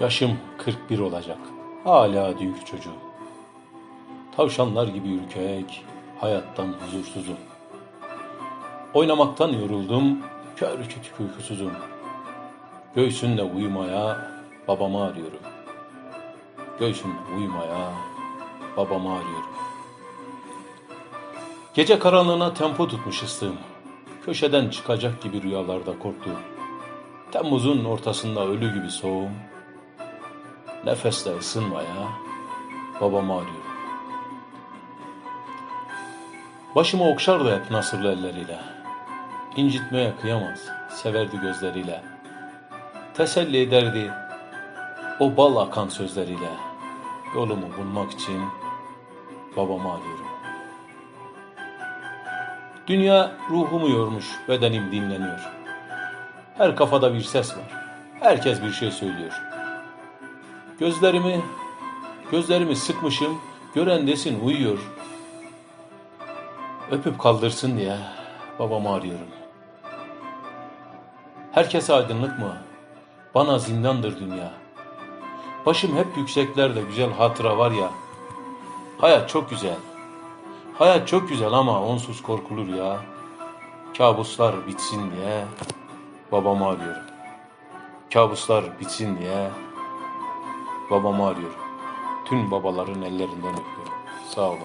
Yaşım 41 olacak. Hala dünkü çocuğum. Tavşanlar gibi ürkek, hayattan huzursuzum. Oynamaktan yoruldum, kör kütük uykusuzum. Göğsünle uyumaya babamı arıyorum. Göğsünle uyumaya babamı arıyorum. Gece karanlığına tempo tutmuş ıslığım. Köşeden çıkacak gibi rüyalarda korktuğum. Temmuz'un ortasında ölü gibi soğum. Nefesle ısınmaya babamı arıyorum. Başımı okşardı hep nasırlı elleriyle. İncitmeye kıyamaz, severdi gözleriyle. Teselli ederdi o bal akan sözleriyle. Yolumu bulmak için babamı arıyorum. Dünya ruhumu yormuş, bedenim dinleniyor. Her kafada bir ses var. Herkes bir şey söylüyor. Gözlerimi, gözlerimi sıkmışım, gören desin uyuyor. Öpüp kaldırsın diye babamı arıyorum. Herkes aydınlık mı? Bana zindandır dünya. Başım hep yükseklerde güzel hatıra var ya. Hayat çok güzel. Hayat çok güzel ama onsuz korkulur ya. Kabuslar bitsin diye babamı arıyorum. Kabuslar bitsin diye babamı arıyorum. Tüm babaların ellerinden öpüyorum. Sağ olun.